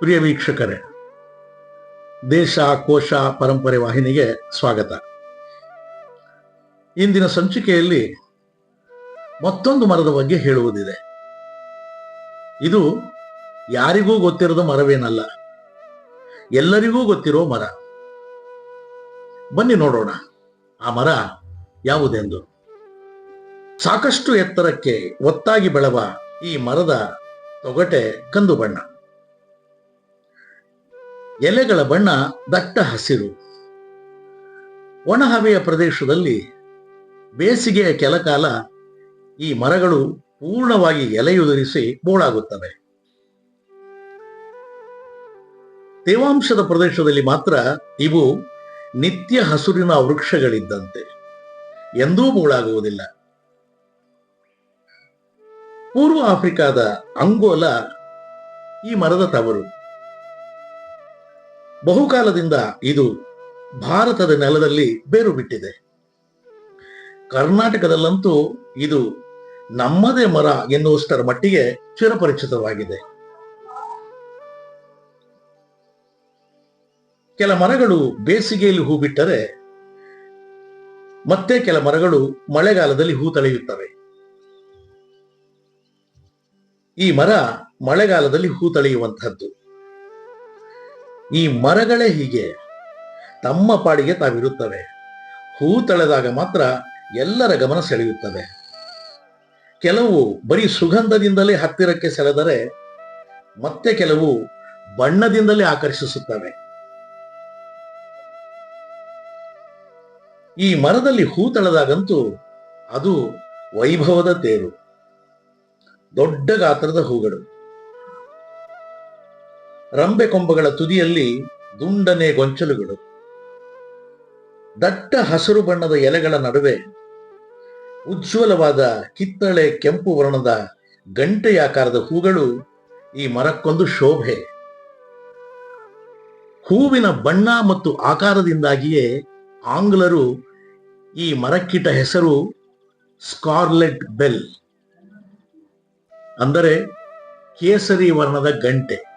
ಪ್ರಿಯ ವೀಕ್ಷಕರೇ, ದೇಶ, ಕೋಶ, ಪರಂಪರೆ ವಾಹಿನಿಗೆ ಸ್ವಾಗತ. ಇಂದಿನ ಸಂಚಿಕೆಯಲ್ಲಿ ಮತ್ತೊಂದು ಮರದ ಬಗ್ಗೆ ಹೇಳುವುದಿದೆ. ಇದು ಯಾರಿಗೂ ಗೊತ್ತಿರದ ಮರವೇನಲ್ಲ, ಎಲ್ಲರಿಗೂ ಗೊತ್ತಿರೋ ಮರ. ಬನ್ನಿ ನೋಡೋಣ, ಆ ಮರ ಯಾವುದೆಂದು. ಸಾಕಷ್ಟು ಎತ್ತರಕ್ಕೆ ಒತ್ತಾಗಿ ಬೆಳವ ಈ ಮರದ ತೊಗಟೆ ಕಂದು ಬಣ್ಣ. ಎಲೆಗಳ ಬಣ್ಣ ದಟ್ಟ ಹಸಿರು. ಒಣಹವೆಯ ಪ್ರದೇಶದಲ್ಲಿ ಬೇಸಿಗೆಯ ಕೆಲಕಾಲ ಈ ಮರಗಳು ಪೂರ್ಣವಾಗಿ ಎಲೆಯುದುರಿಸಿ ಬೋಳಾಗುತ್ತವೆ. ತೇವಾಂಶದ ಪ್ರದೇಶದಲ್ಲಿ ಮಾತ್ರ ಇವು ನಿತ್ಯ ಹಸುರಿನ ವೃಕ್ಷಗಳಿದ್ದಂತೆ. ಎಂದೂ ಬೋಳಾಗುವುದಿಲ್ಲ. ಪೂರ್ವ ಆಫ್ರಿಕಾದ ಅಂಗೋಲ ಈ ಮರದ ತವರು. ಬಹುಕಾಲದಿಂದ ಇದು ಭಾರತದ ನೆಲದಲ್ಲಿ ಬೇರು ಬಿಟ್ಟಿದೆ ಕರ್ನಾಟಕದಲ್ಲಂತೂ ಇದು ನಮ್ಮದೇ ಮರ ಎನ್ನುವಷ್ಟರ ಮಟ್ಟಿಗೆ ಚಿರಪರಿಚಿತವಾಗಿದೆ. ಕೆಲ ಮರಗಳು ಬೇಸಿಗೆಯಲ್ಲಿ ಹೂ ಬಿಟ್ಟರೆ ಮತ್ತೆ ಕೆಲ ಮರಗಳು ಮಳೆಗಾಲದಲ್ಲಿ ಹೂ ತಳೆಯುತ್ತವೆ. ಈ ಮರ ಮಳೆಗಾಲದಲ್ಲಿ ಹೂ ತಳೆಯುವಂತಹದ್ದು. ಈ ಮರಗಳೇ ಹೀಗೆ. ತಮ್ಮ ಪಾಡಿಗೆ ತಾವಿರುತ್ತವೆ. ಹೂ ತಳೆದಾಗ ಮಾತ್ರ ಎಲ್ಲರ ಗಮನ ಸೆಳೆಯುತ್ತವೆ. ಕೆಲವು ಬರೀ ಸುಗಂಧದಿಂದಲೇ ಹತ್ತಿರಕ್ಕೆ ಸೆಳೆದರೆ ಮತ್ತೆ ಕೆಲವು ಬಣ್ಣದಿಂದಲೇ ಆಕರ್ಷಿಸುತ್ತವೆ. ಈ ಮರದಲ್ಲಿ ಹೂ ತಳೆದಾಗಂತೂ ಅದು ವೈಭವದ ತೇರು. ದೊಡ್ಡ ಗಾತ್ರದ ಹೂಗಳು. ರಂಬೆ ಕೊಂಬಗಳ ತುದಿಯಲ್ಲಿ ದುಂಡನೆ ಗೊಂಚಲುಗಳು. ದಟ್ಟ ಹಸಿರು ಬಣ್ಣದ ಎಲೆಗಳ ನಡುವೆ ಉಜ್ವಲವಾದ ಕಿತ್ತಳೆ ಕೆಂಪು ವರ್ಣದ ಗಂಟೆಯಾಕಾರದ ಹೂಗಳು ಈ ಮರಕ್ಕೊಂದು ಶೋಭೆ. ಹೂವಿನ ಬಣ್ಣ ಮತ್ತು ಆಕಾರದಿಂದಾಗಿಯೇ ಆಂಗ್ಲರು ಈ ಮರಕ್ಕಿಟ ಹೆಸರು ಸ್ಕಾರ್ಲೆಟ್ ಬೆಲ್. ಅಂದರೆ ಕೇಸರಿ ವರ್ಣದ ಗಂಟೆ.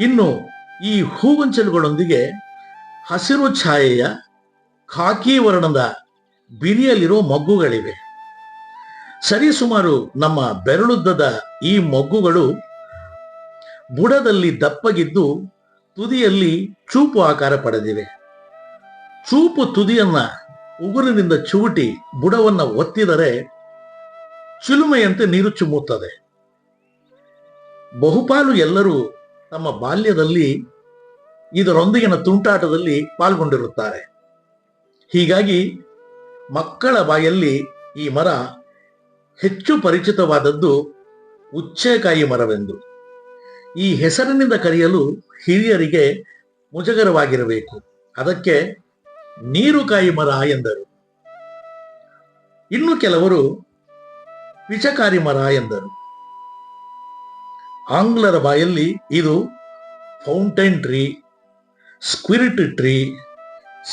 ಇನ್ನು ಈ ಹೂಗುಂಚಲುಗಳೊಂದಿಗೆ ಹಸಿರು ಛಾಯೆಯ ಖಾಕಿ ವರ್ಣದ ಬಿರಿಯಲ್ಲಿರೋ ಮೊಗ್ಗುಗಳಿವೆ. ಸರಿಸುಮಾರು ನಮ್ಮ ಬೆರಳುದ್ದದ ಈ ಮೊಗ್ಗುಗಳು ಬುಡದಲ್ಲಿ ದಪ್ಪಗಿದ್ದು ತುದಿಯಲ್ಲಿ ಚೂಪು ಆಕಾರ ಪಡೆದಿವೆ. ಚೂಪು ತುದಿಯನ್ನ ಉಗುರಿನಿಂದ ಚುವುಟಿ ಬುಡವನ್ನ ಒತ್ತಿದರೆ ಚಿಲುಮೆಯಂತೆ ನೀರು ಚುಮ್ಮುತ್ತದೆ. ಬಹುಪಾಲು ಎಲ್ಲರೂ ತಮ್ಮ ಬಾಲ್ಯದಲ್ಲಿ ಇದರೊಂದಿಗಿನ ತುಂಟಾಟದಲ್ಲಿ ಪಾಲ್ಗೊಂಡಿರುತ್ತಾರೆ. ಹೀಗಾಗಿ ಮಕ್ಕಳ ಬಾಯಲ್ಲಿ ಈ ಮರ ಹೆಚ್ಚು ಪರಿಚಿತವಾದದ್ದು ಉಚ್ಚೇಕಾಯಿ ಮರವೆಂದು. ಈ ಹೆಸರಿನಿಂದ ಕರೆಯಲು ಹಿರಿಯರಿಗೆ ಮುಜಗರವಾಗಿರಬೇಕು. ಅದಕ್ಕೆ ನೀರುಕಾಯಿ ಮರ ಎಂದರು. ಇನ್ನು ಕೆಲವರು ವಿಷಕಾರಿ ಮರ ಎಂದರು. ಆಂಗ್ಲರ ಬಾಯಲ್ಲಿ ಇದು fountain tree squirt tree,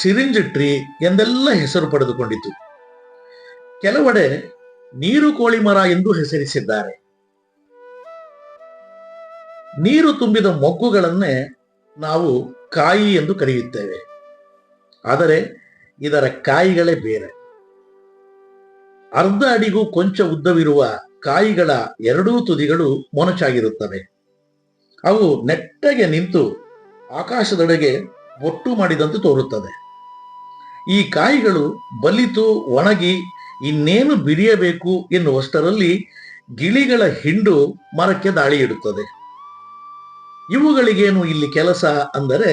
syringe tree ಎಂದೆಲ್ಲ ಹೆಸರು ಪಡೆದುಕೊಂಡಿತು. ಕೆಲವೆಡೆ ನೀರು ಕೋಳಿ ಮರ ಎಂದು ಹೆಸರಿಸಿದ್ದಾರೆ. ನೀರು ತುಂಬಿದ ಮೊಗ್ಗುಗಳನ್ನೇ ನಾವು ಕಾಯಿ ಎಂದು ಕರೆಯುತ್ತೇವೆ. ಆದರೆ ಇದರ ಕಾಯಿಗಳೇ ಬೇರೆ. ಅರ್ಧ ಅಡಿಗೂ ಕೊಂಚ ಉದ್ದವಿರುವ ಕಾಯಿಗಳ ಎರಡೂ ತುದಿಗಳು ಮೊನಚಾಗಿರುತ್ತವೆ. ಅವು ನೆಟ್ಟಗೆ ನಿಂತು ಆಕಾಶದೊಳಗೆ ಒಟ್ಟು ಮಾಡಿದಂತೆ ತೋರುತ್ತದೆ ಈ ಕಾಯಿಗಳು ಬಲಿತು ಒಣಗಿ ಇನ್ನೇನು ಬಿರಿಯಬೇಕು ಎನ್ನುವಷ್ಟರಲ್ಲಿ ಗಿಳಿಗಳ ಹಿಂಡು ಮರಕ್ಕೆ ದಾಳಿ ಇಡುತ್ತದೆ ಇವುಗಳಿಗೇನು ಇಲ್ಲಿ ಕೆಲಸ ಅಂದರೆ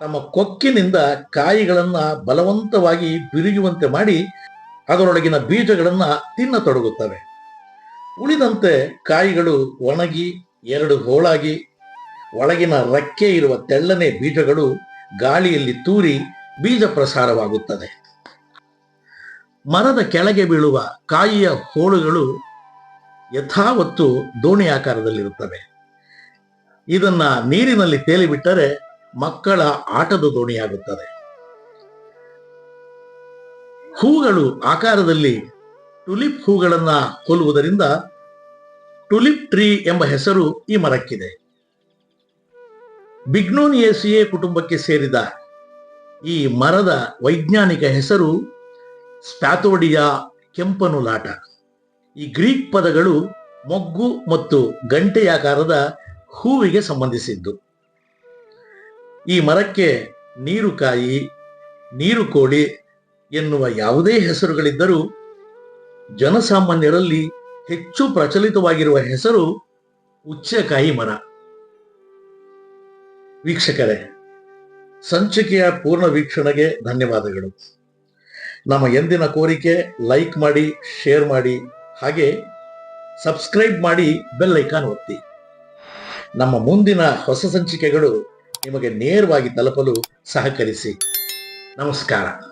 ತಮ್ಮ ಕೊಕ್ಕಿನಿಂದ ಕಾಯಿಗಳನ್ನ ಬಲವಂತವಾಗಿ ಬಿರಿಯುವಂತೆ ಮಾಡಿ ಅದರೊಳಗಿನ ಬೀಜಗಳನ್ನ ತಿನ್ನತೊಡಗುತ್ತವೆ. ಉಳಿದಂತೆ ಕಾಯಿಗಳು ಒಣಗಿ ಎರಡು ಹೋಳಾಗಿ, ಒಳಗಿನ ರೆಕ್ಕೆ ಇರುವ ತೆಳ್ಳನೆ ಬೀಜಗಳು ಗಾಳಿಯಲ್ಲಿ ತೂರಿ ಬೀಜ ಪ್ರಸಾರವಾಗುತ್ತದೆ. ಮರದ ಕೆಳಗೆ ಬೀಳುವ ಕಾಯಿಯ ಹೋಳುಗಳು ಯಥಾವತ್ತು ದೋಣಿ ಆಕಾರದಲ್ಲಿರುತ್ತವೆ. ಇದನ್ನ ನೀರಿನಲ್ಲಿ ತೇಲಿಬಿಟ್ಟರೆ ಮಕ್ಕಳ ಆಟದ ದೋಣಿಯಾಗುತ್ತದೆ. ಹೂಗಳು ಆಕಾರದಲ್ಲಿ ಟುಲಿಪ್ ಹೂಗಳನ್ನ ಕೊಲ್ಲುವುದರಿಂದ ಟುಲಿಪ್ ಟ್ರೀ ಎಂಬ ಹೆಸರು ಈ ಮರಕ್ಕಿದೆ. ಬಿಗ್ನೋನಿಯೇಸಿಯೇ ಕುಟುಂಬಕ್ಕೆ ಸೇರಿದ ಈ ಮರದ ವೈಜ್ಞಾನಿಕ ಹೆಸರು ಸ್ಪ್ಯಾಥೋಡಿಯಾ ಕೆಂಪನುಲಾಟ. ಈ ಗ್ರೀಕ್ ಪದಗಳು ಮೊಗ್ಗು ಮತ್ತು ಗಂಟೆಯಾಕಾರದ ಹೂವಿಗೆ ಸಂಬಂಧಿಸಿದ್ದು. ಈ ಮರಕ್ಕೆ ನೀರುಕಾಯಿ, ನೀರುಕೋಳಿ ಎನ್ನುವ ಯಾವುದೇ ಹೆಸರುಗಳಿದ್ದರೂ ಜನಸಾಮಾನ್ಯರಲ್ಲಿ ಹೆಚ್ಚು ಪ್ರಚಲಿತವಾಗಿರುವ ಹೆಸರು ಉಚ್ಚಕಾಯಿ ಮರ ವೀಕ್ಷಕರೇ, ಸಂಚಿಕೆಯ ಪೂರ್ಣ ವೀಕ್ಷಣೆಗೆ ಧನ್ಯವಾದಗಳು. ನಮ್ಮ ಎಂದಿನ ಕೋರಿಕೆ ಲೈಕ್ ಮಾಡಿ, ಶೇರ್ ಮಾಡಿ, ಹಾಗೆ ಸಬ್ಸ್ಕ್ರೈಬ್ ಮಾಡಿ ಬೆಲ್ ಐಕಾನ್ ಒತ್ತಿ. ನಮ್ಮ ಮುಂದಿನ ಹೊಸ ಸಂಚಿಕೆಗಳು ನಿಮಗೆ ನೇರವಾಗಿ ತಲುಪಲು ಸಹಕರಿಸಿ. ನಮಸ್ಕಾರ.